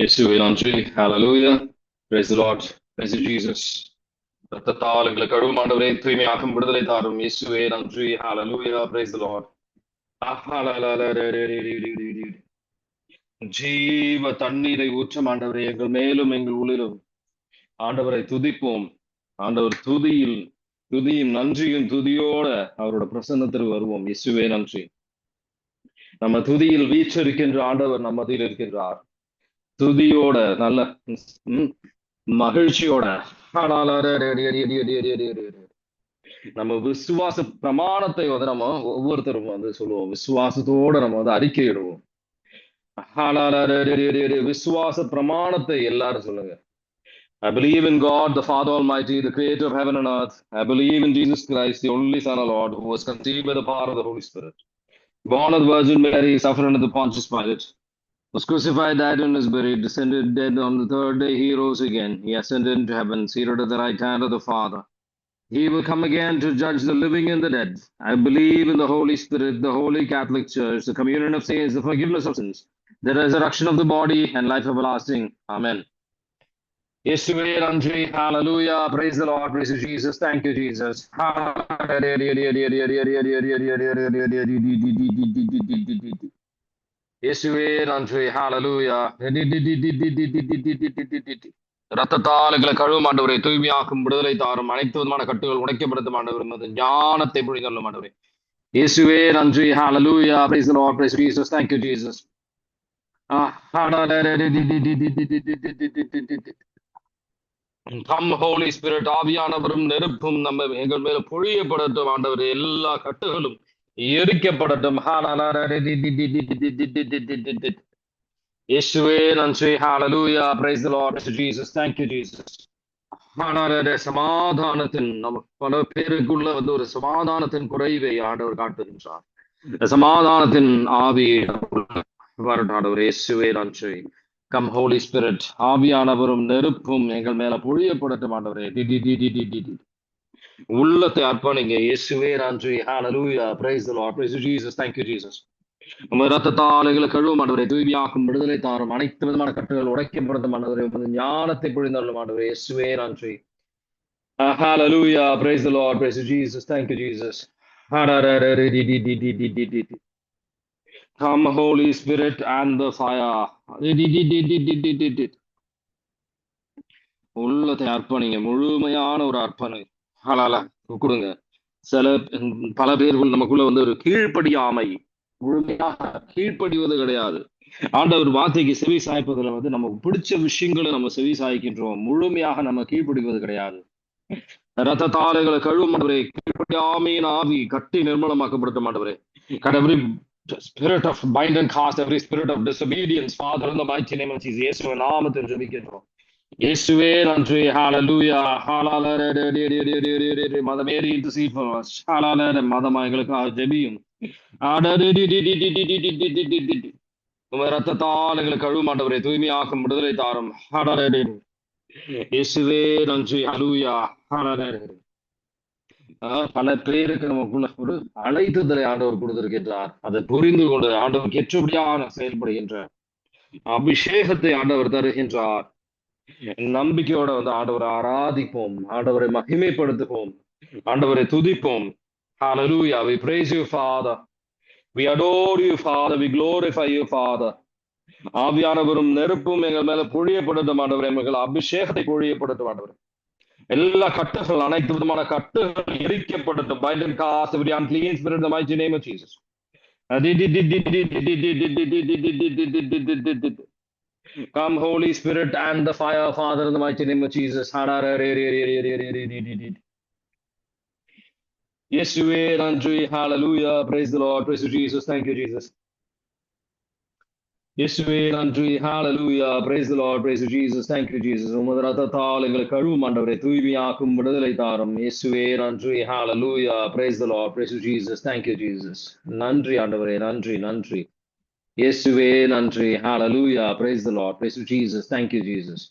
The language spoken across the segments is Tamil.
இயேசுவை நன்றி hallelujah praise Lord praise Jesus ரத்தத்தால் எங்களை கழுவும் ஆண்டவரே தூய்மையாக்கும் விடுதலை தாரும். இயேசுவே நன்றி ஹலலூயா பிரைஸ் லார்ட் ஜீவ தண்ணீரை ஊற்றம் ஆண்டவரே எங்கள் மேலும் எங்கள் உள்ளிலும். ஆண்டவரை துதிப்போம். ஆண்டவர் துதியில் துதியும் நன்றியும் துதியோட அவரோட பிரசன்னத்திற்கு வருவோம். இயேசுவே நன்றி நம்ம துதியில் வீச்சரிக்கின்ற ஆண்டவர் நம்ம இருக்கின்றார். துதியோட நல்ல மகிழ்ச்சியோட ஆனால் நம்ம விசுவாச பிரமாணத்தை வந்து நம்ம ஒவ்வொருத்தரும் வந்து சொல்லுவோம் விசுவாசத்தோட நம்ம வந்து அறிக்கையிடுவோம் விசுவாச பிரமாணத்தை எல்லாரும் சொல்லுங்க I believe in God, the Father Almighty, the Creator of heaven and earth. I believe in Jesus Christ, the only Son of Lord, who was conceived by the power of the Holy Spirit, born of the Virgin Mary, suffered under the Pontius Pilate was crucified, died, and is buried, descended dead on the third day, he rose again. He ascended into heaven, seated at the right hand of the Father. He will come again to judge the living and the dead. I believe in the Holy Spirit, the Holy Catholic Church, the communion of saints, the forgiveness of sins, the resurrection of the body, and life everlasting. Amen. Yeshua, Nandri, hallelujah, praise the Lord, praise you, Jesus, thank you, Jesus. இயேசுவே நன்றி. ஹாலலூயா ரத்தத்தால் எங்களை கழுவும் ஆண்டவரை தூய்மையாக்கும் விடுதலை தாரும் அனைத்து விதமான கட்டுகள் உடைக்கப்படுத்த மாண்டவர் அது ஞானத்தை புரிந்து கொள்ள மாண்டவரே இயேசுவே நன்றி hallelujah praise Lord praise Jesus thank you Jesus Holy Spirit ஆவியானவரும் நெருப்பும் நம்ம எங்கள் மேல பொழியப்படுத்த ஆண்டவர் எல்லா கட்டுகளும் எரிக்கப்படட்டும் இயேசுவே நன்றி ஹalleluya praise the lord praise jesus thank you jesus ஆண்டவரே, சமாதானத்தின் நம்ம பல பேருக்குள்ள வந்து ஒரு சமாதானத்தின் குறைவை ஆண்டவர் காட்டுகின்றார் சமாதானத்தின் ஆவியை வரட்டும் ஆண்டவர் இயேசுவே நன்றி கம் ஹோலி ஸ்பிரிட் ஆவியானவரும் நெருப்பும் எங்கள் மேல பொழியப்படட்டும் ஆண்டவரே டி டி டி டி டி டி. உள்ளத்தை அர்ப்பணிங்க. இயேசுவே நன்றி ஹalleluya praise the lord. Praise you jesus. Thank you jesus. உமது ரத்தத்தால் எங்களை கழுவும் ஆண்டவரை. தூய்மையாக்கும் விடுதலை தாரும். அனைத்து விதமான கட்டுகள் உடைக்கப்படுத்தும் ஆண்டவரை. உமது ஞானத்தை பொழிந்தள்ளும் ஆண்டவரை. இயேசுவே நன்றி Uh, hallelujah. Praise the lord. Praise you jesus. Thank you jesus. Come, Holy Spirit, and the fire. உள்ளத்தை அர்ப்பணிங்க. முழுமையான ஒரு அர்ப்பணை. ஹலால கொடுங்க. சில பல பேர்கள் நமக்குள்ள வந்து ஒரு கீழ்ப்படியாமை முழுமையாக கீழ்ப்படிவது கிடையாது. ஆண்டவர் வார்த்தைக்கு செவி சாய்ப்பதில் வந்து நமக்கு பிடிச்ச விஷயங்களை நம்ம செவி சாய்க்கின்றோம். முழுமையாக நம்ம கீழ்ப்படிவது கிடையாது. ரத்த தாரைகளை கழுவும் மாட்டவரே கீழ்ப்படியாமையின் ஆவி கட்டி நிர்மலமாக்கப்படுத்த மாட்டவரே cut every spirit of bind and cast every spirit of disobedience father in the mighty name of jesus இயேசுவின் நாமத்தில் ஜெபிக்கின்றோம். இயேசுவே நன்றி ஹாலலூயா ஹalleluya மதமேறி intercede for us ஹalleluya மதமா எங்களுக்காக ஜெபியும் உமது ரத்தத்தால் எங்களை கழுவும் மாட்டவரை தூய்மையாக்கும் விடுதலை தாரும் ஹalleluya இயேசுவே நன்றி ஹலூயா ஹalleluya பல பேருக்கு நமக்குள்ள ஒரு அழைத்துதலை ஆண்டவர் கொடுத்திருக்கின்றார் அதை புரிந்து கொண்டு ஆண்டவருக்கு ஏற்றபடியான செயல்படுகின்ற அபிஷேகத்தை ஆண்டவர் தருகின்றார் நம்பிக்கையோட வந்து ஆண்டவரை ஆராதிப்போம் ஆண்டவரை மகிமைப்படுத்துவோம் ஆண்டவரை துதிப்போம் Hallelujah. We praise you, Father. We adore you, Father. We glorify you, Father. ஆவியானவரும் நெருப்பும் எங்கள் மேல பொழியப்படட்டும் ஆண்டவரே எங்கள் அபிஷேகத்தை பொழியப்படட்டும் ஆண்டவரே எல்லா கட்டுகள் அனைத்து விதமான கட்டுகள் எரிக்கப்படட்டும் bind and cast every unclean spirit in the mighty name of Come, Holy Spirit, and the fire, Father, in the mighty name of Jesus. Hallelujah. Praise the Lord. Praise you, Jesus. Thank you, Jesus. Yes, we are. Hallelujah. Praise the Lord. Praise you, Jesus. Thank you, Jesus. Yes, we Hallelujah. Praise the Lord. Praise you, Jesus. Thank you, Jesus. Nandri, Andavare. Nandri, Nandri. இயேசுவே நன்றி. Hallelujah praise the Lord praise Jesus thank you Jesus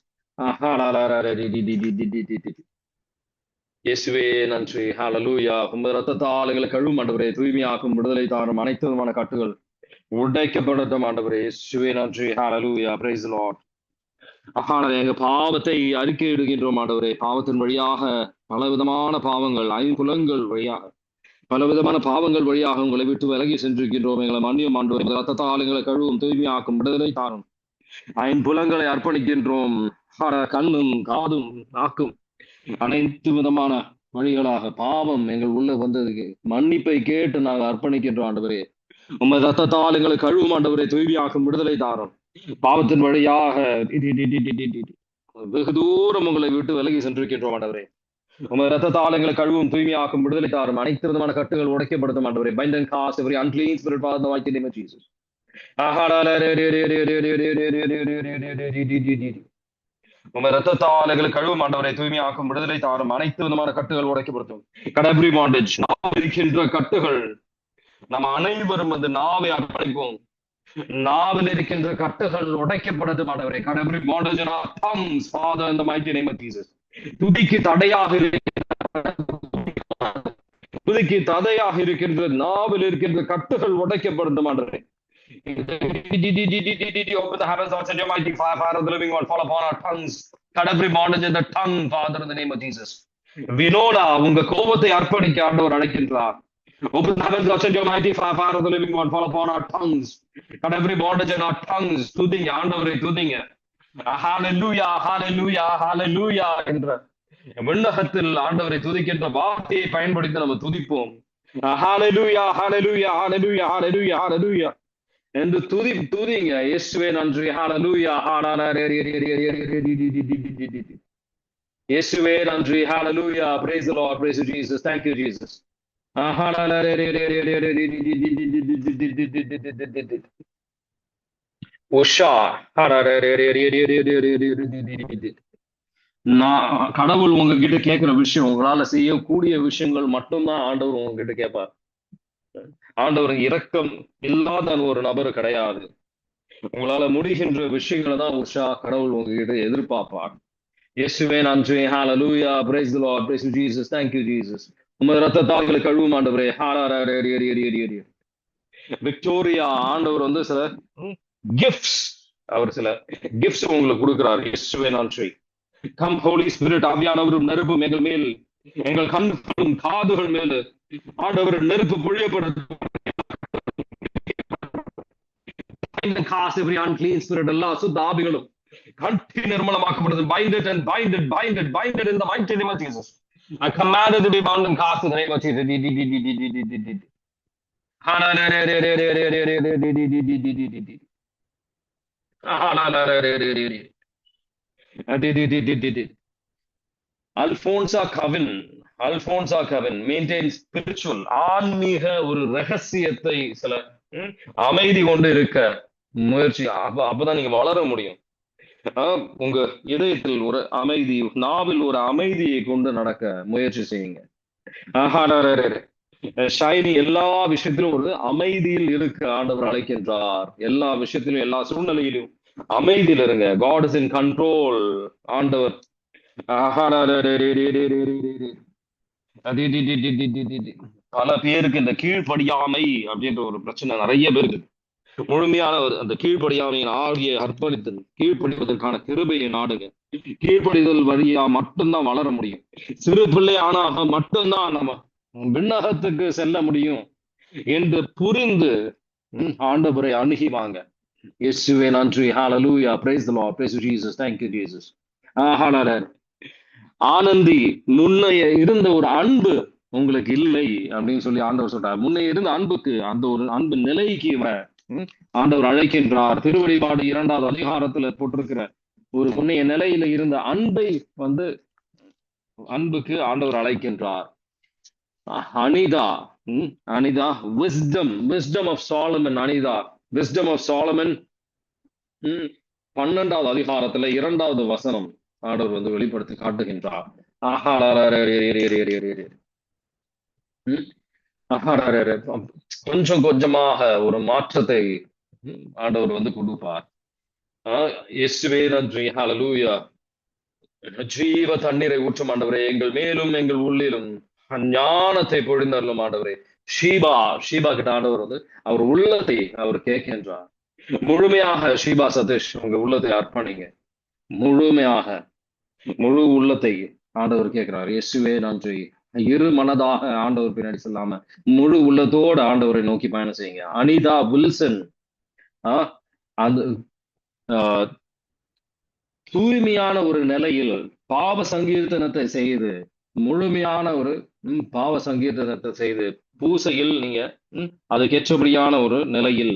இயேசுவே நன்றி. ஹாலலூயா உங்க ரத்தத்தால் எங்களை கழுவும் ஆண்டவரே தூய்மையாக்கும் விடுதலை தாரும் அனைத்து விதமான கட்டுகள் உடைக்கப்படட்டும் மாண்டவரே இயேசுவே நன்றி. ஹாலலூயா பிரைஸ் லார்ட் ஆனாலே எங்க பாவத்தை அறிக்கை இடுகின்றோம் ஆண்டவரே. பாவத்தின் வழியாக பல விதமான பாவங்கள் குலங்கள் வழியாக பலவிதமான பாவங்கள் வழியாக உங்களை விட்டு விலகி சென்றிருக்கின்றோம். எங்களை மன்னியம் ஆண்டு ரத்தத்த ஆளுங்களை கழுவும் தூய்மையாக்கும் விடுதலை தாரும். ஐம்புலங்களை அர்ப்பணிக்கின்றோம். கண்ணும் காதும் நாக்கும். அனைத்து விதமான வழிகளாக பாவம் எங்கள் உள்ள வந்ததுக்கு மன்னிப்பை கேட்டு நாங்கள் அர்ப்பணிக்கின்றோம் ஆண்டவரே. உமது ரத்தத்தால் எங்களை கழுவும் ஆண்டவரை. தூய்மையாக்கும் விடுதலை தாரும். பாவத்தின் வழியாக வெகு தூரம் உங்களை விட்டு விலகி சென்றிருக்கின்றோம் ஆண்டவரே. உமது ரத்தத்தால் எங்களை கழுவும் தூய்மையாக்கும் விடுதலை தாரும். அனைத்து விதமான கட்டுகள் உடைக்கப்படுத்த மாட்டவரே பைண்டன் காசு எவரி அன்க்ளீன் ஸ்பிரிட் ஃபாதர் இந்த வாய்த்தி ஜீசஸ் உமது ரத்தத்தால் எங்களை கழுவும் ஆண்டவரை. தூய்மையாக்கும் விடுதலை தாரும். அனைத்து விதமான கட்டுகள் உடைக்கப்படுத்தும். கடபிரி மாண்டேஜ் நாம் இருக்கின்ற கட்டுகள் நம் அனைவரும் வந்து நாவை அர்ப்பணிப்போம். நாவில் இருக்கின்ற கட்டுகள் உடைக்கப்படது மாட்டவரை கடபிரி மாண்டேஜ் தம் ஃபாதர் இந்த மைட்டி நேம் ஜீசஸ் துதிக்கு தடையாக துதிக்கு தடையாக இருக்கின்ற நாவில் இருக்கின்ற கட்டுகள் உடைக்கப்படும் ஆண்டரே Open the heavens, Lord, set your mighty fire, fire of the living God, fall upon our tongues. Cut every bondage in the tongue, Father, in the name of Jesus. வினோடா உங்க கோபத்தை அர்ப்பணிக்க ஆண்டவர் அழைக்கின்றார் Open the heavens, Lord, send your mighty fire, fire of the living God, fall upon our tongues. Cut every bondage in our tongues. துதிங்க ஆண்டவரை துதிங்க ஹாலலூயா ஹாலலூயா ஹாலலூயா என்ற விண்ணகத்தில் ஆண்டவரை துதிக்கின்ற வார்த்தையை பயன்படுத்தி நம்ம துதிப்போம் ஹாலலூயா ஹாலலூயா ஹாலலூயா ஹாலலூயா என்று துதி துதிங்க இயேசுவே நன்றி ஹாலலூயா இயேசுவே நன்றி hallelujah praise Lord praise Jesus thank you Jesus hallelujah Usha. நான் கடவுள் உங்ககிட்ட கேட்கிற விஷயம் உங்களால செய்யக்கூடிய விஷயங்கள் மட்டும்தான் ஆண்டவர் உங்ககிட்ட கேட்பார் ஆண்டவர் இரக்கம் இல்லாத ஒரு நபர் கிடையாது. உங்களால முடிகின்ற விஷயங்களை தான் உஷா கடவுள் உங்ககிட்ட எதிர்பார்ப்பார். இயேசுவே நன்றி. Hallelujah praise lord praise Jesus thank you Jesus உங்க ரத்த தாய்களை கழுவும் ஆண்டவரே. ஹாரா விக்டோரியா ஆண்டவர் வந்து சில கிஃப்ட்ஸ் அவர் சில கிஃப்ட்ஸ் உங்களுக்கு கொடுக்கிறார் இயேசுவே கம் ஹோலி ஸ்பிரிட் ஆவியானவரும் நெருப்பு எங்கள் மேல் எங்கள் கண்களும் காதுகள் மேல் ஆண்டவர் நெருப்பு பொழியப்படுத்த எல்லா சுத்த ஆவிகளும் கட்டி நிர்மலமாக்கப்படுது binded and binded binded binded இந்த mighty name of Jesus I commanded to be bound in cast in the name of Jesus. Alphonsa Kavin Alphonsa Kavin maintain spiritual ஆன்மீக ஒரு ரகசியத்தை சில அமைதி கொண்டு இருக்க முயற்சி. அப்ப அப்பதான் நீங்க வளர முடியும். உங்க இதயத்தில் ஒரு அமைதி நாவில் ஒரு அமைதியை கொண்டு நடக்க முயற்சி செய்யுங்க. ஆஹா ஷைனி எல்லா விஷயத்திலும் ஒரு அமைதியில் இருக்க ஆண்டவர் அழைக்கின்றார். எல்லா விஷயத்திலும் எல்லா சூழ்நிலையிலும் அமைதியில் இருங்க. காட் இஸ் இன் கண்ட்ரோல் ஆண்டவர் பல பேருக்கு இந்த கீழ்படியாமை அப்படின்ற ஒரு பிரச்சனை நிறைய பேருக்கு. முழுமையான அந்த கீழ்ப்படியாமையின் ஆவியை அர்ப்பணித்தல் கீழ்ப்படிவதற்கான கிருபையை நாடுங்க. கீழ்ப்படிதல் வழியா மட்டும்தான் வளர முடியும். சிறு பிள்ளை ஆனாக மட்டும்தான் நம்ம விண்ணகத்துக்கு செல்ல முடியும் என்று புரிந்து ஆண்டவரை அணுகி அணுகிவாங்க இயேசுவே நன்றி. Hallelujah praise lord praise Jesus thank you Jesus ஆஹாளர் Anandhi முன்னைய இருந்த ஒரு அன்பு உங்களுக்கு இல்லை அப்படின்னு சொல்லி ஆண்டவர் சொல்றார். முன்னே இருந்த அன்புக்கு அந்த ஒரு அன்பு நிலைக்கு இவன் ஆண்டவர் அழைக்கின்றார். திருவழிபாடு இரண்டாவது அதிகாரத்துல போட்டிருக்கிற ஒரு முன்னைய நிலையில இருந்த அன்பை வந்து அன்புக்கு ஆண்டவர் அழைக்கின்றார். அனிதா. உம் Anitha. Anida, wisdom, of of Anitha. Anida, of of Solomon, பன்னெண்டாவது அதிகாரத்துல இரண்டாவது வசனம் ஆடவர் வந்து வெளிப்படுத்தி காட்டுகின்றார். கொஞ்சம் கொஞ்சமாக ஒரு மாற்றத்தை ஆண்டவர் வந்து கொடுப்பார் ஜீவ தண்ணீரை ஊற்றும் ஆண்டவரே. எங்கள் மேலும் எங்கள் உள்ளிலும் ஞானத்தை பொழிந்தருளும் ஆண்டவரே. ஷீபா ஷீபா கிட்ட ஆண்டவர் வந்து அவர் உள்ளத்தை அவர் கேட்கின்றார். முழுமையாக ஷீபா சதீஷ் உங்க உள்ளத்தை அர்ப்பணிங்க. முழுமையாக முழு உள்ளத்தை ஆண்டவர் கேட்கிறார். இயேசுவே நன்றி. இரு மனதாக ஆண்டவர் பின்னாடி சொல்லாம முழு உள்ளத்தோட ஆண்டவரை நோக்கி பயணம் செய்யுங்க. அனிதா வில்சன் ஆஹ் அது ஆஹ் தூய்மையான ஒரு நிலையில் பாவ சங்கீர்த்தனத்தை செய்து முழுமையான ஒரு உம் பாவ சங்கீர்த்தனத்தை செய்து பூசையில் நீங்க ம், அதுக்கேற்றபடியான ஒரு நிலையில்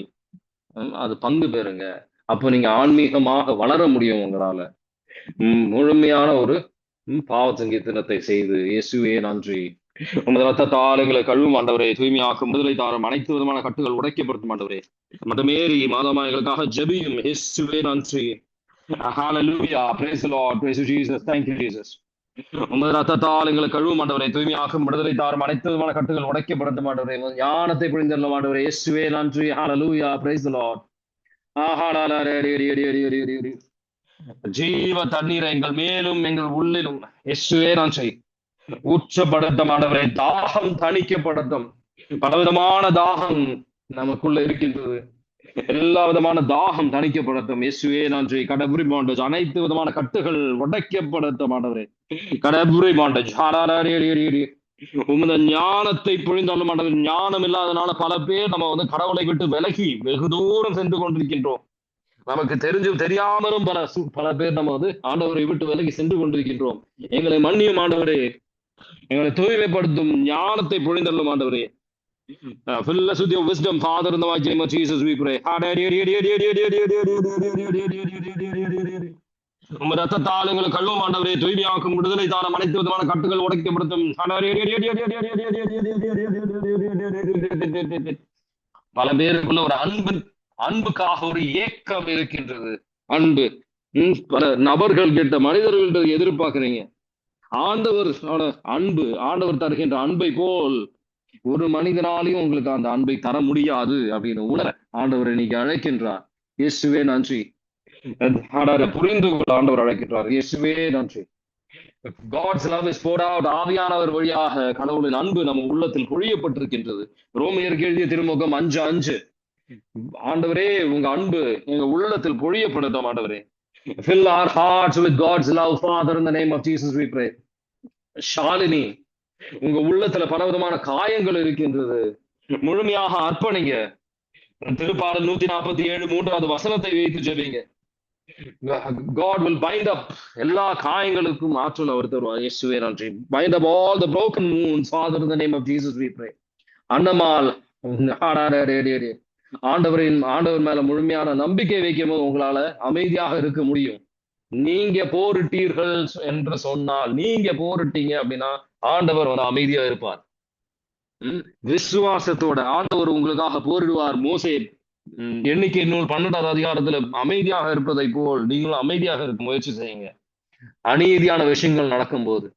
அது பங்கு பெறுங்க அப்போ நீங்க ஆன்மீகமாக வளர முடியும் உங்களால முழுமையான ஒரு பாவ சங்கீர்த்தனத்தை செய்து இயேசுவே நன்றி உமது ரத்தத்தால் எங்களை கழுவும் ஆண்டவரே தூய்மையாக்கும் முதலை தாரம் அனைத்து விதமான கட்டுகள் உடைக்கப்படுத்தும் ஆண்டவரே மட்டுமேறி மாதமா எங்களுக்காக ஜபியும் இயேசுவே நன்றி Hallelujah. Praise the Lord. Praise you, Jesus. Thank you, Jesus. உமது ரத்தத்தால் எங்களை கழுவும் மாட்டவரை தூய்மையாகும் விடுதலை தாரும் அனைத்து விதமான கட்டுகள் உடைக்கப்படுத்தும் மாட்டவரை உமது ஞானத்தை புரிந்தல்ல மாட்டவரை இயேசுவே நன்றி. Hallelujah. Praise the Lord. ஆஹாடாலாரேடியடியடியடியடி. ஜீவ தண்ணீரை எங்கள் மேலும் எங்கள் உள்ளிலும் இயேசுவே நன்றி. ஊற்றப்படுத்தும் ஆண்டவரே. தாகம் தணிக்கப்படட்டும் பலவிதமான தாகம் நமக்குள்ள இருக்கின்றது. எல்லா விதமான தாகம் தணிக்கப்படட்டும். இயேசுவே நன்றி. கடவுரி மாண்டஜ் அனைத்து விதமான கட்டுகள் உடைக்கப்படட்டும் ஆண்டவரே. கடபுரி மாண்டஜ் உமது ஞானத்தை புரிந்தாலும் ஆண்டவர். ஞானம் இல்லாதனால பல பேர் நம்ம வந்து கடவுளை விட்டு விலகி வெகு தூரம் சென்று கொண்டிருக்கின்றோம். நமக்கு தெரிஞ்சும் தெரியாமலும் பல பல பேர் நம்ம வந்து ஆண்டவரை விட்டு விலகி சென்று கொண்டிருக்கின்றோம். எங்களை மன்னியும் ஆண்டவரே. எங்களை தூய்மைப்படுத்தும் ஞானத்தை பொழிந்தள்ளும் ஆண்டவரே. Uh, fill us with your wisdom, Father, in the mighty name of Jesus, we pray. உங்க ரத்தத்தால் எங்களை கழுவும் ஆண்டவரே தூய்மையாக்கும் விடுதலை தாரம் அனைத்து விதமான கட்டுகள் உடைக்கப்படுத்தும் பல பேருக்குள்ள ஒரு அன்பு அன்புக்காக ஒரு ஏக்கம் இருக்கின்றது அன்பு பல நபர்கள் கிட்ட மனிதர்கள்ட்ட எதிர்பார்க்கிறீங்க ஆண்டவர் அன்பு ஆண்டவர் தருகின்ற அன்பை போல் ஒரு மனிதனாலையும் உங்களுக்கு அந்த அன்பை தர முடியாது அப்படின்னு உணர ஆண்டவர் இன்னைக்கு அழைக்கின்றார். இயேசுவே நன்றி. ஆண்டவரை புரிந்து கொள்ள ஆண்டவர் அழைக்கின்றார். இயேசுவே நன்றி. காட்ஸ் லவ் இஸ் poured ஆவியானவர் வழியாக கடவுளின் அன்பு நம்ம உள்ளத்தில் பொழியப்பட்டிருக்கின்றது. ரோமியருக்கு எழுதிய திருமுகம் அஞ்சு அஞ்சு. ஆண்டவரே உங்க அன்பு எங்க உள்ளத்தில் பொழியப்படுத்தும் ஆண்டவரே. Fill our hearts with God's love Father in the name of Jesus we pray. Shalini உங்க உள்ளத்துல பலவிதமான காயங்கள் இருக்கின்றது. முழுமையாக அர்ப்பணிங்க. திருப்பாடல் நூத்தி நாற்பத்தி ஏழு மூன்றாவது வசனத்தை வைத்து ஜெபிங்க. God will bind up எல்லா காயங்களுக்கும் ஆற்றல் அவர் தருவார். இயேசுவே நன்றி. Bind up all the broken wounds father in the name of Jesus we pray. அன்னமால் ஆண்டவரின் ஆண்டவர் மேல முழுமையான நம்பிக்கை வைக்கும் போது உங்களால அமைதியாக இருக்க முடியும். நீங்க போரிட்டீர்கள் என்று சொன்னால் நீங்க போரிட்டீங்க அப்படின்னா ஆண்டவர் ஒரு அமைதியா இருப்பார் விசுவாசத்தோட ஆண்டவர் உங்களுக்காக போரிடுவார் மோசே எண்ணிக்கை நூல் பன்னெண்டாவது அதிகாரத்துல அமைதியாக இருப்பதை போல் நீங்களும் அமைதியாக இருக்க முயற்சி செய்யுங்க அநீதியான விஷயங்கள் நடக்கும்போது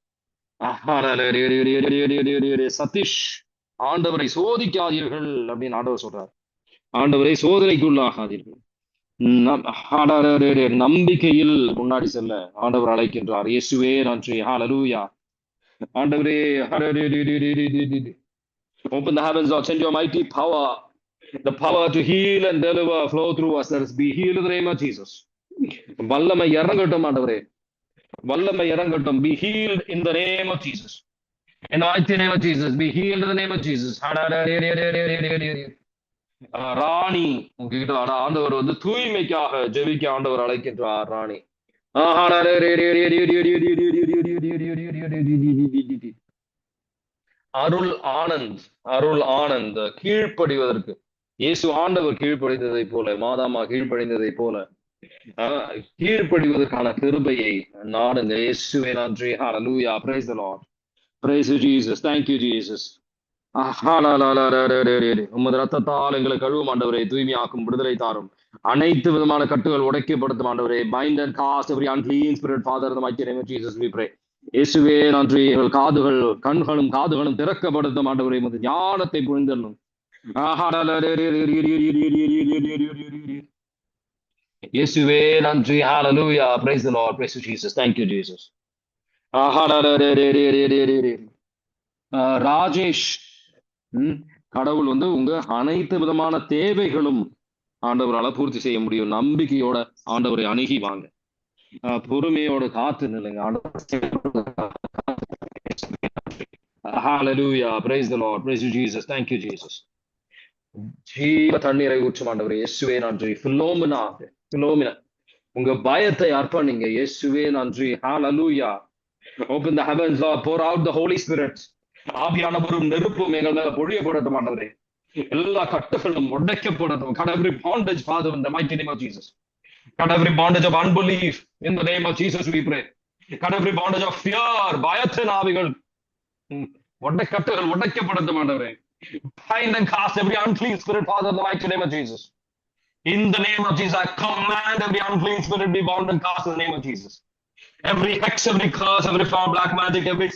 சதீஷ் ஆண்டவரை சோதிக்காதீர்கள் அப்படின்னு ஆண்டவர் சொல்றார் ஆண்டவரை சோதனைக்குள்ளாகாதீர்கள் நம்- நம்பிக்கையில் முன்னாடி செல்ல ஆண்டவர் அழைக்கின்றார் இயேசுவே நன்றி ஹalleluya ஆண்டவரே ஹalleluya. open the heavens Lord send your mighty power the power to heal and deliver flow through us let us be healed in the name of Jesus வல்லமை இறங்கட்டும் ஆண்டவரே வல்லமை இறங்கட்டும் be healed in the name of Jesus in the mighty name of Jesus be healed in the name of Jesus ஆஹ் ராணி உங்ககிட்ட ஆனா ஆண்டவர் வந்து தூய்மைக்காக ஜெபிக்க ஆண்டவர் அழைக்கின்றார் ராணி அருள் ஆனந்த் அருள் ஆனந்த் கீழ்ப்படிவதற்கு. இயேசு ஆண்டவர் கீழ்ப்படிந்ததை போல மாதாமா கீழ்ப்படிந்ததை போல கீழ்ப்படிவதற்கான கிருபையை நாடுங்க. இந்த நன்றி. ஹalleluya praise the lord. Praise you jesus. Thank you jesus. உமது ரத்தத்தால் எங்களை கழுவும் ஆண்டவரை தூய்மையாக்கும் விடுதலை தாரும். அனைத்து விதமான கட்டுகள் உடைக்கப்படுத்தும் ஆண்டவரை. Bind and cast every unclean spirit Father the mighty name இயேசுவே நன்றி எங்கள் காதுகள் கண்களும் காதுகளும் திறக்கப்படுத்தும் ஆண்டவரை வந்து ஞானத்தை புரிந்தள்ளும் இயேசுவே நன்றி ஹalleluya praise the lord praise you jesus thank you jesus ஆஹ் ராஜேஷ் கடவுள் வந்து உங்க அனைத்து விதமான தேவைகளும் ஆண்டவரால பூர்த்தி செய்ய முடியும் நம்பிக்கையோட ஆண்டவரை அணுகி வாங்க பொறுமையோட காத்து நில்லுங்க ஹalleluya praise the lord praise you jesus thank you jesus ஜீவ தண்ணீரை ஊற்றும் ஆண்டவர் இயேசுவே நன்றி ஃபிலோமினா ஃபிலோமினா உங்க பயத்தை அர்ப்பணிங்க இயேசுவே நன்றி ஹalleluya open the heavens lord pour out the holy spirit ஆவியானவரும் நெருப்பும் எங்கள் மேல பொழியப்படட்டும் மாண்டவரே எல்லா கட்டுகளும் உடைக்கப்படட்டும் கடவுள் பாண்டேஜ் ஃபாதர் இந்த mighty name of Jesus cut every bondage of unbelief in the name of jesus we pray cut every bondage of fear பயத்தின் ஆவிகள் ம், உடை கட்டுகள் உடைக்கப்படட்டும் ஆண்டவரே bind and cast every unclean spirit father in the mighty name of jesus in the name of jesus i command every unclean spirit be bound and cast in the name of jesus every hex every curse every foul black magic every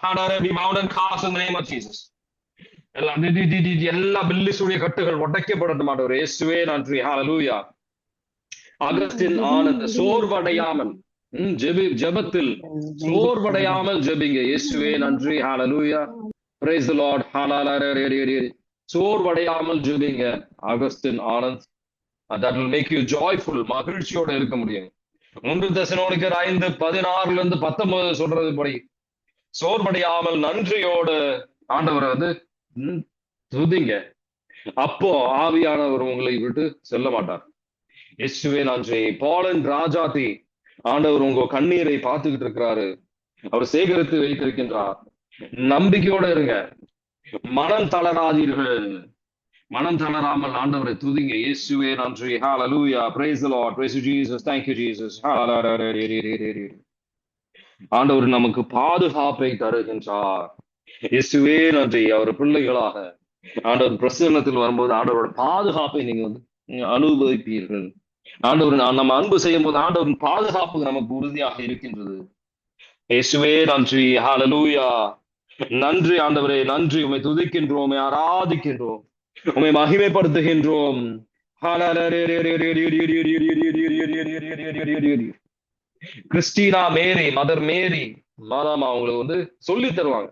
Hallelujah, be bound and cast in the name of jesus எல்லா டி- டி- டி- டி- எல்லா பில்லிசுடைய கட்டுகள் உடைக்கப்படட்டும் ஆண்டவரே இயேசுவே நன்றி ஹalleluya அகஸ்டின் ஆனந்த சோர்வடையாமல் ஜெபி ஜெபத்தில் சோர்வடையாமல் ஜெபிங்க. இயேசுவே நன்றி. ஹalleluya praise the lord. சோர்வடையாமல் ஜெபிங்க. Augustine Anand that will make you joyful மகிழ்ச்சியோட இருக்க முடியும். மூன்று தசனோனிக்கர் ஐந்து பதினாறுல இருந்து பத்தொன்பது சொல்றது படி சோர்வடையாமல் நன்றியோடு ஆண்டவரை வந்து துதிங்க. அப்போ ஆவியானவர் உங்களை விட்டு செல்ல மாட்டார். இயேசுவே நன்றி. பாலன் ராஜாதி ஆண்டவர் உங்க கண்ணீரை பார்த்துக்கிட்டு இருக்கிறாரு. அவர் சேகரித்து வைத்திருக்கின்றார். நம்பிக்கையோட இருங்க. மனம் தளராதீர்கள். மனம் தளராமல் ஆண்டவரை துதிங்க. இயேசுவே நன்றி. ஹalleluya praise the lord. Praise jesus. Thank you jesus. ஆண்டவர் நமக்கு பாதுகாப்பை தருகின்றார். இயேசுவே நன்றி. அவர் பிள்ளைகளாக. ஆண்டவர் பிரசன்னத்தில் வரும்போது ஆண்டவரோட பாதுகாப்பை நீங்க வந்து அனுபவிப்பீர்கள். ஆண்டவர் நம்ம அன்பு செய்யும் போது ஆண்டவரின் பாதுகாப்பு நமக்கு உறுதியாக இருக்கின்றது. இயேசுவே நன்றி. ஹாலலூயா நன்றி ஆண்டவரே நன்றி. உமை துதிக்கின்றோம் உம்மை ஆராதிக்கின்றோம் உம்மை மகிமைப்படுத்துகின்றோம். கிறிஸ்டினா மேரி மதர் மேரி மாதாமா அவங்களுக்கு வந்து சொல்லி தருவாங்க.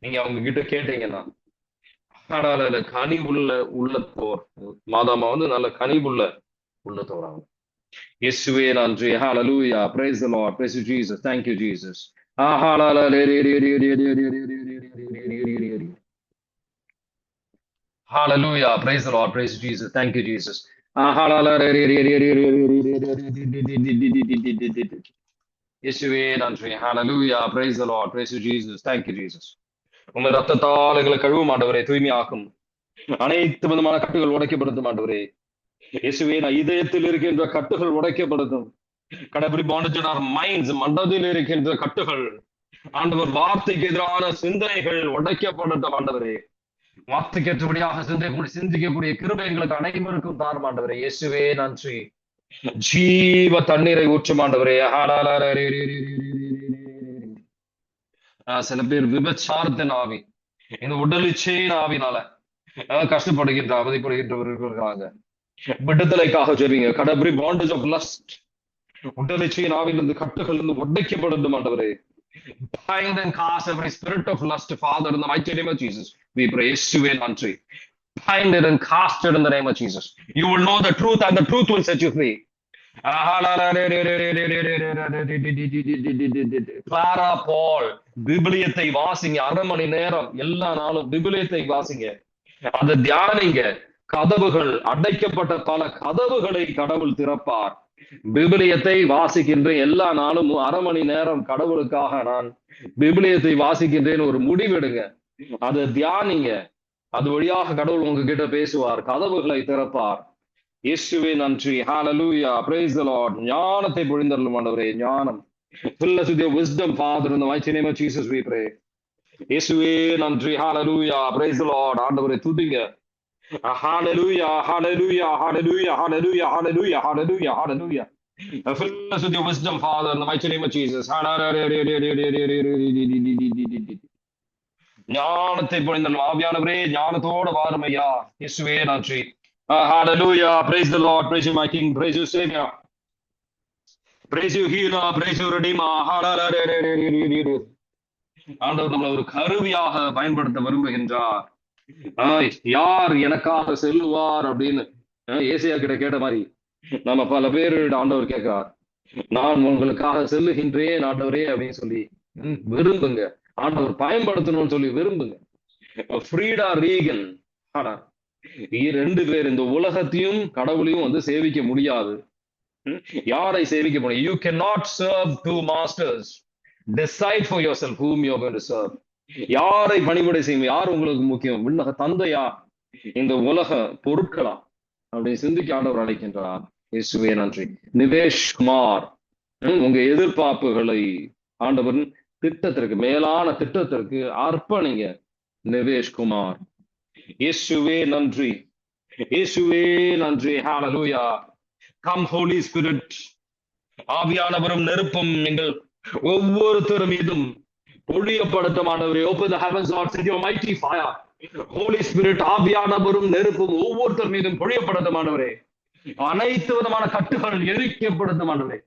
நீங்க அவங்க கிட்ட கேட்டீங்கன்னா கனிவுள்ள கனி உள்ள உள்ளத்தோர். மாதாமா வந்து நல்ல கனிவுள்ள உள்ளத்தோட இயேசுவே நன்றி hallelujah praise the Lord praise Jesus thank you Jesus ஆ ஹாலலா ரே ரே ரே ரே ரே ரே ரே ரே ரே ரே ரே ரே ரே ரே ரே ரே hallelujah praise the Lord praise Jesus thank you Jesus ஆ ஹாலலா ரே ரே ரே ரே ரே ரே ரே ரே ரே ரே ரே இயேசுவே நன்றி hallelujah praise the Lord praise Jesus thank you Jesus உங்க ரத்தத்தால் எங்களை கழுவ மாட்டவரே தூய்மையாக்கும் அனைத்து விதமான கட்டுகள் உடைக்கப்படுத்த மாட்டவரே இயேசுவே நான் இதயத்தில் இருக்கின்ற கட்டுகள் உடைக்கப்படுதும். கடவுள் பாண்டேஜ் மைண்ட்ஸ் மண்டத்தில் இருக்கின்ற கட்டுகள். ஆண்டவர் வார்த்தைக்கு எதிரான சிந்தனைகள் உடைக்கப்படட்டும் ஆண்டவரே. வார்த்தைக்கு ஏற்றபடியாக சிந்தைக்கூடிய சிந்திக்கக்கூடிய கிருபை எங்களுக்கு அனைவருக்கும் தாரும் ஆண்டவரே. இயேசுவே நன்றி. ஜீவ தண்ணீரை ஊற்றும் ஆண்டவரே. ஆஹ் சில பேர் விபச்சாரத்தின் ஆவி. இந்த உடலிச்சேன் ஆவினால கஷ்டப்படுகின்ற அவதிப்படுகின்றவர்கள் இருக்கிறாங்க விடுதலைக்காக ஜெபிங்க கடபரி பாண்டேஜ் ஆஃப் லஸ்ட் உடல் ஆவிலிருந்து கட்டுகள் இருந்து உடைக்கப்படும் ஆண்டவரே bind and cast every spirit of lust, Father, in the mighty name of Jesus. We pray, Yeshua nantri. Bind it and cast it in the name of Jesus. You will know the truth, and the truth will set you free. Clara Paul விபிலியத்தை வாசிங்க அரை மணி நேரம் எல்லா நாளும் விபிலியத்தை வாசிங்க அதை தியானிங்க கதவுகள் அடைக்கப்பட்ட பல கதவுகளை கடவுள் திறப்பார். பிபிலியத்தை வாசிக்கின்ற எல்லா நாளும் அரை மணி நேரம் கடவுளுக்காக நான் பிபிலியத்தை வாசிக்கின்றேன் ஒரு முடிவெடுங்க. அதை தியானிங்க. அது வழியாக கடவுள் உங்ககிட்ட பேசுவார் கதவுகளை திறப்பார். இயேசுவே நன்றி. ஹாலலூயா பிரேஸ் தி லார்ட் ஞானத்தை பொழிந்தருளும் ஆண்டவரே ஞானம். Fill us with your wisdom father in the mighty name of jesus we pray. இயேசுவே நன்றி. ஹாலலூயா பிரேஸ் தி லார்ட் ஆண்டவரே துதிங்க. Hallelujah hallelujah hallelujah hallelujah hallelujah hallelujah hallelujah fill us with your wisdom father in the mighty name of jesus ஞானத்தை பொழிந்தருளும் ஆவியானவரே ஞானத்தோட வாருமையா இயேசுவே நன்றி ஹalleluya. Praise the Lord. Praise you, my King. Praise you, Savior. Praise you, Healer. Praise you, Redeemer. ஆண்டவர் நம்மளை ஒரு கருவியாக பயன்படுத்த விரும்புகின்றார் யார் எனக்காக செல்லுவார் அப்படின்னு ஏசியா கிட்ட கேட்ட மாதிரி நம்ம பல பேர் ஆண்டவர் கேட்கிறார். நான் உங்களுக்காக செல்லுகின்றேன் ஆண்டவரே அப்படின்னு சொல்லி விரும்புங்க. ஆண்டவர் பயன்படுத்தணும்னு சொல்லி விரும்புங்க. ஃப்ரீடா ரீகன் ஆனா ரெண்டு பேர் இந்த உலகத்தையும் கடவுளையும் வந்து சேவிக்க முடியாது. யாரை சேவிக்க முடியும்? You can not serve two masters decide for your self whom you do serve யாரை பணிபடை செய்யும்? யார் உங்களுக்கு முக்கியம்? விண்ணக தந்தையா? இந்த உலக பொருட்களா? அப்படின்னு சிந்திக்க ஆண்டவர் அழைக்கின்றார். இயேசுவே நன்றி. நிவேஷ் குமார் உங்க எதிர்பார்ப்புகளை ஆண்டவரின் திட்டத்திற்கு மேலான திட்டத்திற்கு அர்ப்பணிங்க. நிவேஷ் குமார். இயேசுவே நன்றி. இயேசுவே நன்றி. ஹalleluya கம் ஹோலி ஸ்பிரிட் ஆவியானவரும் நெருப்பும் எங்கள் ஒவ்வொருத்தரும் மீதும் பொழியப்படுத்தமானவரே open the heavens Lord set your mighty fire Holy Spirit ஆவியானவரும் நெருப்பும் ஒவ்வொருத்தர் மீதும் பொழியப்படுத்தமானவரே அனைத்து விதமான கட்டுகள் எரிக்கப்படுத்தமானவரே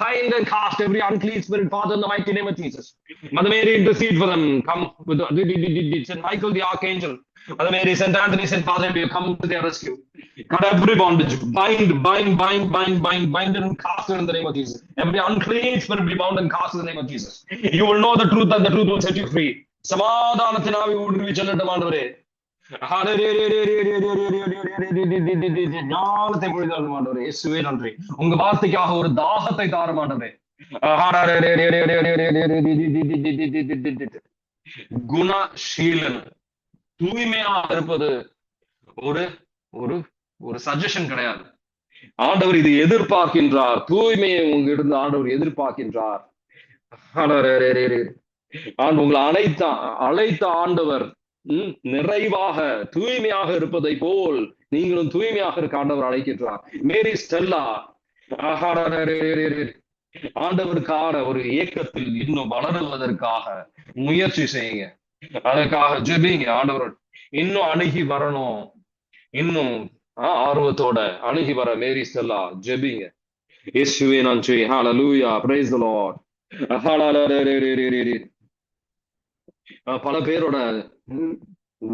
Bind and cast every unclean spirit, Father, in the mighty name of Jesus. Mother Mary, intercede for them. Come with the, the, the, the, the Saint Michael the Archangel. Mother Mary, Saint Anthony, Saint Father, you come to their rescue. Cut every bondage. Bind, bind, bind, bind, bind, bind and cast it in the name of Jesus. Every unclean spirit be bound and cast in the name of Jesus. You will know the truth and the truth will set you free. சமாதானத்தினாவி ஊடுருவி செல்லட்டும் ஆண்டவரே ஞானத்தை பொழுதாலும் ஆண்டவரே இயேசுவே நன்றி உங்க வார்த்தைக்காக ஒரு தாகத்தை தாரும் ஆண்டவரே குணசீலன் தூய்மையா இருப்பது ஒரு ஒரு ஒரு சஜஷன் கிடையாது. ஆண்டவர் இது எதிர்பார்க்கின்றார். தூய்மையை உங்களிடம் ஆண்டவர் எதிர்பார்க்கின்றார். ஆண்டு உங்களை அழைத்த அழைத்த ஆண்டவர் உம் நிறைவாக தூய்மையாக இருப்பதை போல் நீங்களும் தூய்மையாக இருக்க ஆண்டவர் அழைக்கின்றார். Mary Stella. ஆண்டவருக்கான ஒரு இயக்கத்தில் இன்னும் வளருவதற்காக முயற்சி செய்யுங்க. அதுக்காக ஜெபிங்க ஆண்டவர் இன்னும் அணுகி வரணும். இன்னும் ஆர்வத்தோட அணுகி வர மேரி செல்லா ஜெபிங்க. இயேசுவே நன்றி. ஹalleluya praise the lord. பல பேரோட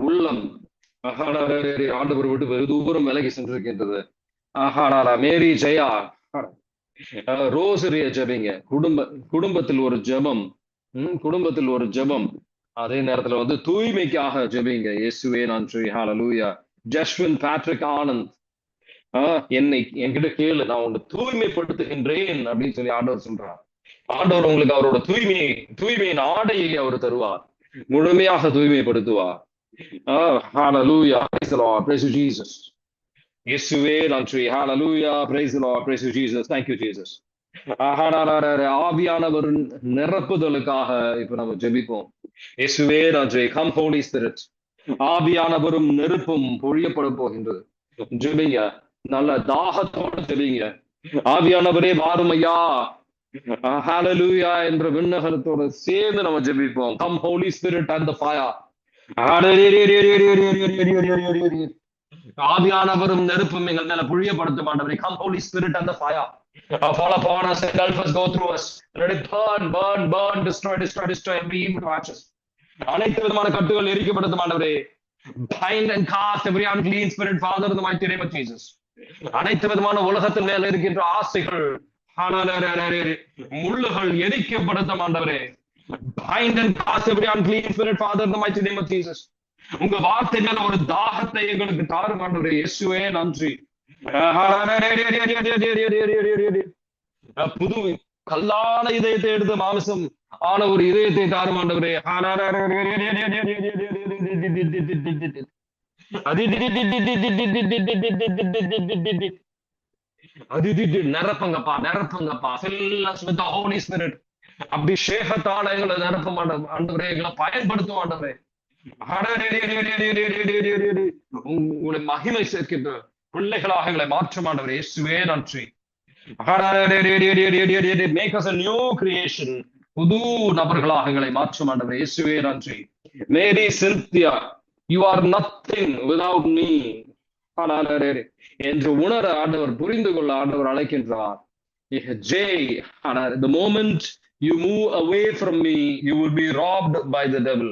உள்ளம் ஆண்டவர் விட்டு வெகு தூரம் விலகி சென்றிருக்கின்றது ஹalleluya மேரி ஜெயா ரோசரிய ஜெபிங்க குடும்ப குடும்பத்தில் ஒரு ஜெபம் குடும்பத்தில் ஒரு ஜெபம் அதே நேரத்துல வந்து தூய்மைக்காக ஜெபிங்க. இயேசுவே நன்றி. ஹாலலூயா ஜஸ்வின் பேட்ரிக் ஆனந்த் ஆஹ் என்னை என்கிட்ட கேளு. நான் உங்களை தூய்மைப்படுத்துகின்றேன் அப்படின்னு சொல்லி ஆண்டவர் சொல்றார். ஆண்டவர் உங்களுக்கு அவரோட தூய்மையை தூய்மையின் ஆடையை அவர் தருவார். முழுமையாக தூய்மைப்படுத்துவார். Ah hallelujah praise the Jesus இயேசுவே நன்றி. ஹalleluya praise the lord. Praise you ஆவியானவர் நிரப்புதலுக்காக இப்ப நம்ம ஜெபிப்போம். இயேசுவே ராஜே கம் ஹோலி ஸ்பிரிட் ஆவியானவரும் நெருப்பும் பொழியப்பட போகின்றது. ஜெபிங்க. நல்ல தாகத்தோடு ஜெபிங்க. ஆவியானவரே வாரும் ஐயா என்ற விண்ணகரத்தோட சேர்ந்து நம்ம ஜெபிப்போம். Come Holy Spirit and fire ஆவியானவரும் நெருப்பும் எங்கள் மேல புழியப்படுத்த மாட்டவரே come Holy Spirit and fire fall upon us and help us go through us let it burn burn burn destroy destroy destroy every evil watches அனைத்து விதமான கட்டுகள் எரிக்கப்படுத்த மாட்டவரே bind and cast every unclean spirit father in the mighty name of jesus அனைத்து விதமான உலகத்தின் மேல இருக்கின்ற ஆசைகள் முள்ளுகள் எரிக்கப்படுத்த மாண்டவரே bind and cast every unclean spirit father in the mighty name of jesus உங்க வார்த்தை மேல ஒரு தாகத்தை எங்களுக்கு தாரு மாண்டவரே இயேசுவே நன்றி புது கல்லான இதயத்தை எடுத்த மாமிசம் ஆன ஒரு இதயத்தை தாரும் ஆண்டவரே நிரப்பங்கப்பா நிரப்பங்கப்பா நிரப்புங்கப்பா fill us அபிஷேகத்தால எங்களை நிரப்ப மாட்டோம் ஆண்டவரே எங்களை பயன்படுத்தும் ஆண்டவரே உங்களை மகிமை சேர்க்கின்ற பிள்ளைகளாக எங்களை மாற்ற ஆண்டவரே இயேசுவே நன்றி. Make us a new creation புது நபர்களாக எங்களை மாற்றும் ஆண்டவரே இயேசுவே நன்றி. Mary Cynthia you are nothing without me என்று உணர ஆண்டவர் புரிந்து கொள்ள ஆண்டவர் அழைக்கின்றார். Jai. the moment you move away from me you will be robbed by the devil.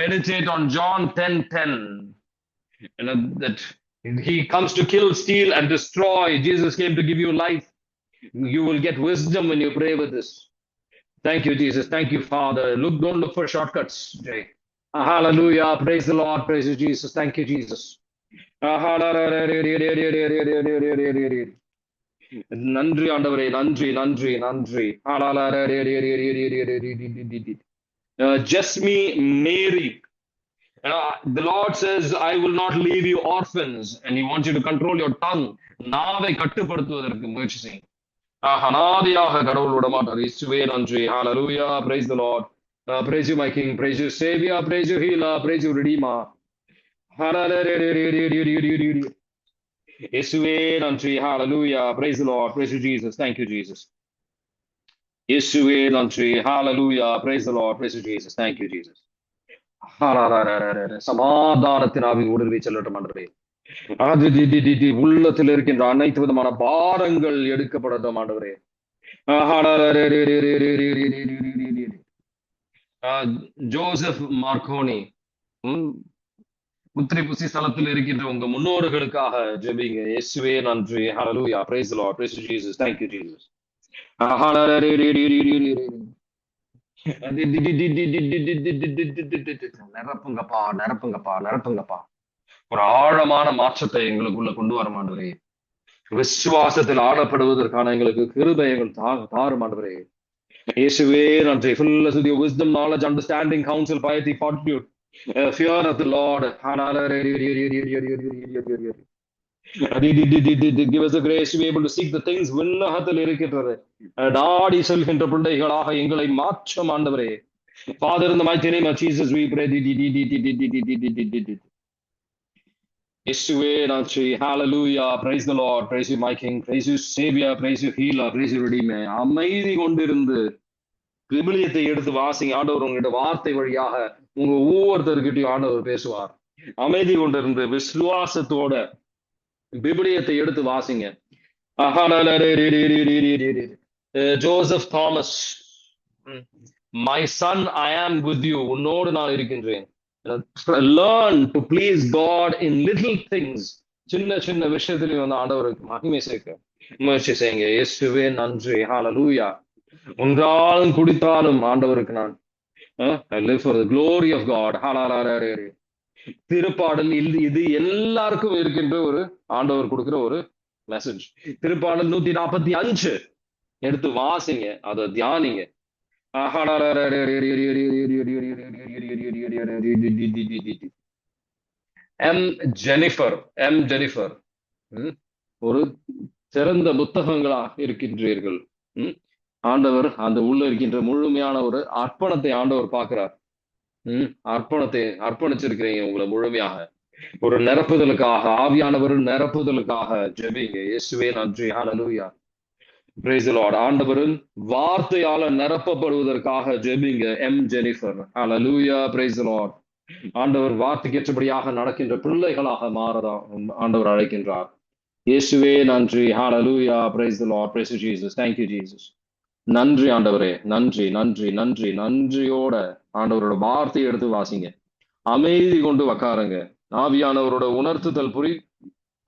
Meditate on john 10 10 you know, that he comes to kill steal and destroy jesus came to give you life You will get wisdom when you pray with this. Thank you, Jesus. Thank you, Father. Look, don't look for shortcuts, Jay. Ah, Hallelujah. Praise the Lord. Praise you, Jesus. Thank you, Jesus. Ah, hallelujah. நன்றி ஆண்டவரே நன்றி நன்றி நன்றி ஜஸ்மி மேரி the Lord says, I will not leave you orphans, and He wants you to control your tongue. நாவை கட்டுப்படுத்துவதற்கு முயற்சி செய்யும் ஆஹ், அனாதியாக கடவுள் விட மாட்டார் இயேசுவே நன்றி ஹalleluya praise the lord uh, praise you my king praise you savior praise you healer praise you redeemer Hallelujah. இயேசுவே நன்றி hallelujah praise the lord praise you jesus thank you jesus இயேசுவே நன்றி hallelujah praise the lord praise you jesus thank you jesus ஹalleluya. சமாதானத்தின் ஆவி உடல்வை செல்லட்டும் ஆண்டவரே உள்ளத்தில் இருக்கின்ற அனைத்து விதமான பாரங்கள் எடுக்கப்படட்டும் ஆண்டவரே ஜோசப் மார்கோனி புத்திரி புசி ஸ்தலத்தில் இருக்கின்ற உங்க முன்னோர்களுக்காக ஜெபிங்க இயேசுவே நன்றி ஹalleluya praise the lord praise you jesus thank you jesus நிரப்புங்கப்பா நிரப்புங்கப்பா நிரப்புங்கப்பா. ஒரு ஆழமான மாற்றத்தை எங்களுக்குள்ள கொண்டு வர மாண்டவரே விசுவாசத்தில் ஆடப்படுவதற்கான எங்களுக்கு கிருபை எங்கள் தாறு மாண்டவரே இயேசுவே நன்றி. ஃபுல்ல சுதி wisdom knowledge understanding counsel piety fortitude fear of the Lord ஆனால் give us the grace to be able to seek the things விண்ணகத்தில் இருக்கின்றது நாடி செல்கின்ற பிள்ளைகளாக எங்களை மாற்றம் ஆண்டவரே Father, in the mighty name of Jesus, we pray. இயேசுவே நன்றி ஹalleluya praise the lord praise you my king praise you savior praise you healer praise you redeemer அமைதி கொண்டிருந்து விபிலியத்தை எடுத்து வாசிங்க ஆண்டவர் உங்ககிட்ட வார்த்தை வழியாக உங்க ஒவ்வொருத்தருக்கிட்டையும் ஆண்டவர் பேசுவார் அமைதி கொண்டிருந்து விசுவாசத்தோட விபிலியத்தை எடுத்து வாசிங்க. Joseph Thomas. My. Son I am with you உன்னோடு நான் இருக்கின்றேன். Learn to please God in little things சின்ன சின்ன விஷயத்திலையும் வந்து ஆண்டவருக்கு மகிமை சேர்க்க முயற்சி செய்யுங்க. இயேசுவே நன்றி. ஹalleluya ஒன்றாலும் குடித்தாலும் ஆண்டவருக்கு நான் live for the glory of God hallelujah திருப்பாடல் இது இது எல்லாருக்கும் இருக்கின்ற ஒரு ஆண்டவர் கொடுக்கிற ஒரு மெசேஜ் திருப்பாடல் நூத்தி நாற்பத்தி அஞ்சு. எடுத்து வாசிங்க அதை தியானிங்க. எம் ஜெனிஃபர் எம் ஜெனிஃபர் ஒரு சிறந்த புத்தகங்களா இருக்கின்றீர்கள். ஆண்டவர் அந்த உள்ள இருக்கின்ற முழுமையான ஒரு அர்ப்பணத்தை ஆண்டவர் பார்க்கிறார். உம் அர்ப்பணத்தை அர்ப்பணிச்சிருக்கிறீங்க உங்களை முழுமையாக. ஒரு நிரப்புதலுக்காக ஆவியானவர் நிரப்புதலுக்காக ஜெபிங்க. இயேசுவே நன்றி. ஹalleluya பிரேஸ் லார்ட் ஆண்டவரின் வார்த்தையால நிரப்பப்படுவதற்காக ஜெபிங்க. M Jennifer hallelujah praise Lord lord. ஆண்டவர் வார்த்தைக்கேற்றபடியாக நடக்கின்ற பிள்ளைகளாக மாறதா ஆண்டவர் அழைக்கின்றார். இயேசுவே நன்றி. Hallelujah praise Lord praise Jesus thank you Jesus நன்றி ஆண்டவரே நன்றி நன்றி நன்றி நன்றியோட ஆண்டவரோட வார்த்தையை எடுத்து வாசிங்க. அமைதி கொண்டு உக்காருங்க. ஆவியானவரோட உணர்த்துதல் புரி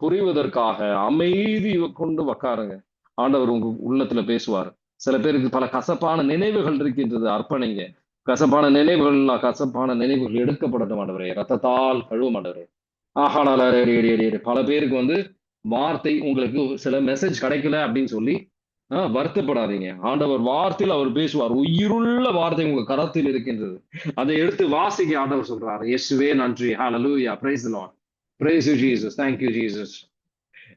புரிவதற்காக அமைதி கொண்டு உக்காருங்க. ஆண்டவர் உங்க உள்ளத்துல பேசுவார். சில பேருக்கு பல கசப்பான நினைவுகள் இருக்கின்றது அர்ப்பணிங்க. கசப்பான நினைவுகள் கசப்பான நினைவுகள் எடுக்கப்படட்டும் ஆண்டவரே. ரத்தத்தால் கழுவ மாட்டவரே ஆஹானால பல பேருக்கு வந்து வார்த்தை உங்களுக்கு சில மெசேஜ் கிடைக்கல அப்படின்னு சொல்லி ஆஹ் வருத்தப்படாதீங்க. ஆண்டவர் வார்த்தையில் அவர் பேசுவார். உயிருள்ள வார்த்தை உங்க கரத்தில் இருக்கின்றது. அதை எடுத்து வாசிக்க ஆண்டவர் சொல்றாரு. எஸ்வே நன்றி. ஹalleluya praise the lord. Praise you jesus. Thank you jesus.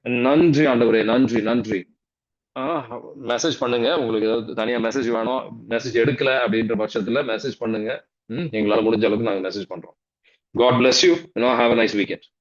நன்றி ஆண்டவரே. நன்றி நன்றி. மெசேஜ் பண்ணுங்க. உங்களுக்கு ஏதாவது தனியா மெசேஜ் வேணும். மெசேஜ் எடுக்கல அப்படின்ற பட்சத்துல மெசேஜ் பண்ணுங்க. ம், எங்களால முடிஞ்ச அளவுக்கு நாங்க மெசேஜ் பண்றோம். God bless you no have a nice weekend